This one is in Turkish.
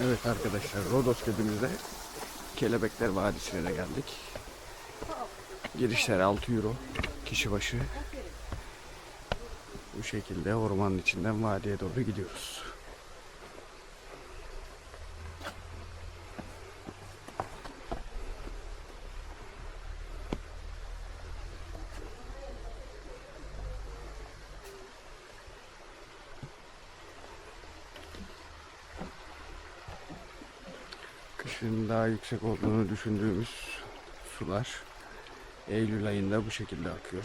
Evet arkadaşlar Rodos dediğimizde Kelebekler Vadisi'ne geldik. Girişler 6 euro kişi başı. Bu şekilde ormanın içinden vadiye doğru gidiyoruz. Kışın daha yüksek olduğunu düşündüğümüz sular Eylül ayında bu şekilde akıyor.